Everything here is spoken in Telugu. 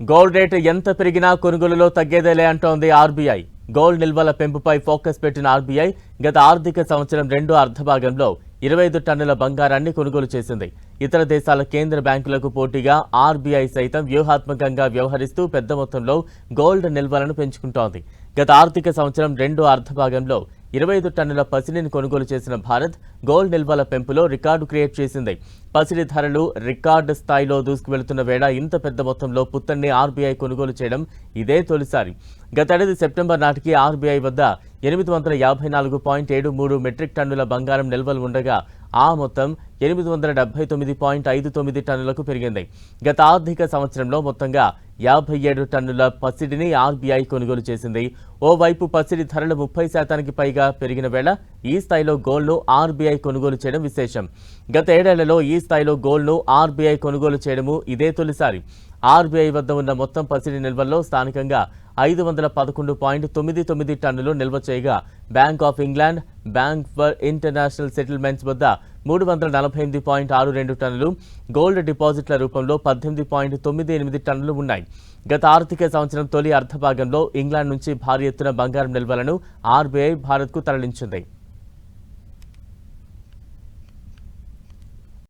గోల్డ్ రేటు ఎంత పెరిగినా కొనుగోలులో తగ్గేదేలే అంటోంది ఆర్బీఐ. గోల్డ్ నిల్వల పెంపుపై ఫోకస్ పెట్టిన ఆర్బీఐ గత ఆర్థిక సంవత్సరం రెండో అర్ధభాగంలో ఇరవై ఐదు టన్నుల బంగారాన్ని కొనుగోలు చేసింది. ఇతర దేశాల కేంద్ర బ్యాంకులకు పోటీగా ఆర్బీఐ సైతం వ్యూహాత్మకంగా వ్యవహరిస్తూ పెద్ద మొత్తంలో గోల్డ్ నిల్వలను పెంచుకుంటోంది. గత ఆర్థిక సంవత్సరం రెండో అర్ధభాగంలో ఇరవై ఐదు టన్నుల పసిడిని కొనుగోలు చేసిన భారత్ గోల్డ్ నిల్వల పెంపులో రికార్డు క్రియేట్ చేసింది. పసిడి ధరలు రికార్డు స్థాయిలో దూసుకువెళ్తున్న వేళ ఇంత పెద్ద మొత్తంలో పుత్తన్ని ఆర్బీఐ కొనుగోలు చేయడం ఇదే తొలిసారి. గతేడాది సెప్టెంబర్ నాటికి ఆర్బీఐ వద్ద ఎనిమిది వందల యాభై నాలుగు పాయింట్ ఏడు మూడు మెట్రిక్ టన్నుల బంగారం నిల్వలు ఉండగా ఆ మొత్తం ఎనిమిది వందల డెబ్బై తొమ్మిది పాయింట్ ఐదు తొమ్మిది టన్నులకు పెరిగింది. గత ఆర్థిక సంవత్సరంలో మొత్తంగా యాభై ఏడు టన్నుల పసిడిని ఆర్బీఐ కొనుగోలు చేసింది. ఓవైపు పసిడి ధరలు ముప్పై శాతానికి పైగా పెరిగిన వేళ ఈ స్థాయిలో గోల్డ్ను ఆర్బీఐ కొనుగోలు చేయడం విశేషం. గత ఏడేళ్ళలో ఈ స్థాయిలో గోల్డ్ను ఆర్బీఐ కొనుగోలు చేయడము ఇదే తొలిసారి. ఆర్బీఐ వద్ద ఉన్న మొత్తం పసిడి నిల్వల్లో స్థానికంగా ఐదు వందల పదకొండు పాయింట్ తొమ్మిది తొమ్మిది టన్నులు నిల్వ చేయగా bank of England bank for international settlements వద్ద మూడు వందల నలభై ఎనిమిది పాయింట్ ఆరు రెండు టన్నులు గోల్డ్ డిపాజిట్ల రూపంలో పద్దెనిమిది పాయింట్ తొమ్మిది ఎనిమిది టన్నులు ఉన్నాయి. గత ఆర్థిక సంవత్సరం తొలి అర్ధభాగంలో ఇంగ్లాండ్ నుంచి భారీ ఎత్తున బంగారం నిల్వలను ఆర్బీఐ భారత్కు తరలించింది.